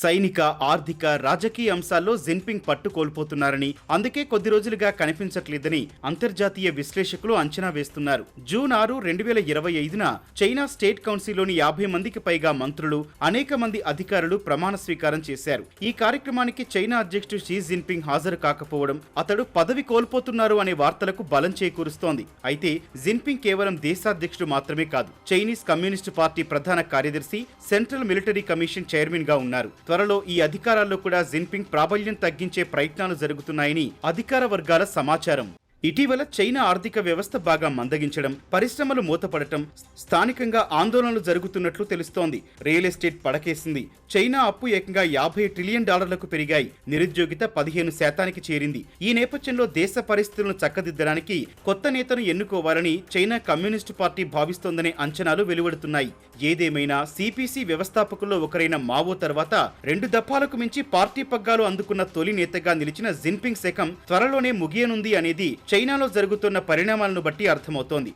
సైనిక ఆర్థిక రాజకీయ అంశాల్లో జిన్పింగ్ పట్టు కోల్పోతున్నారని అందుకే కొద్ది రోజులుగా కనిపించట్లేదని అంతర్జాతీయ విశ్లేషకులు అంచనా వేస్తున్నారు. జూన్ ఆరు రెండు వేల ఇరవై ఐదున చైనా స్టేట్ కౌన్సిల్లోని యాభై మందికి పైగా మంత్రులు అనేక మంది అధికారులు ప్రమాణ స్వీకారం చేశారు. ఈ కార్యక్రమానికి చైనా అధ్యక్షుడు షీ జిన్పింగ్ హాజరు కాకపోవడం అతడు పదవి కోల్పోతున్నారు అనే వార్తలకు బలం చేకూరుస్తోంది. అయితే జిన్పింగ్ కేవలం దేశాధ్యక్షుడు మాత్రమే కాదు చైనీస్ కమ్యూనిస్టు పార్టీ ప్రధాన కార్యదర్శి సెంట్రల్ మిలిటరీ కమిషన్ చైర్మన్గా ఉన్నారు. త్వరలో ఈ అధికారాల్లో కూడా జిన్పింగ్ ప్రాబల్యం తగ్గించే ప్రయత్నాలు జరుగుతున్నాయని అధికార వర్గాల సమాచారం. ఇటీవల చైనా ఆర్థిక వ్యవస్థ బాగా మందగించడం పరిశ్రమలు మూతపడటం స్థానికంగా ఆందోళనలు జరుగుతున్నట్లు తెలుస్తోంది. Real estate పడకేసింది. చైనా అప్పు ఏకంగా యాభై ట్రిలియన్ డాలర్లకు పెరిగాయి. నిరుద్యోగిత పదిహేను శాతానికి చేరింది. ఈ నేపథ్యంలో దేశ పరిస్థితులను చక్కదిద్దడానికి కొత్త నేతను ఎన్నుకోవాలని చైనా కమ్యూనిస్టు పార్టీ భావిస్తోందనే అంచనాలు వెలువడుతున్నాయి. ఏదేమైనా సిపిసి వ్యవస్థాపకుల్లో ఒకరైన మావో తర్వాత రెండు దఫాలకు మించి పార్టీ పగ్గాలు అందుకున్న తొలి నేతగా నిలిచిన జిన్పింగ్ శకం త్వరలోనే ముగియనుంది అనేది చైనాలో జరుగుతున్న పరిణామాలను బట్టి అర్థమవుతోంది.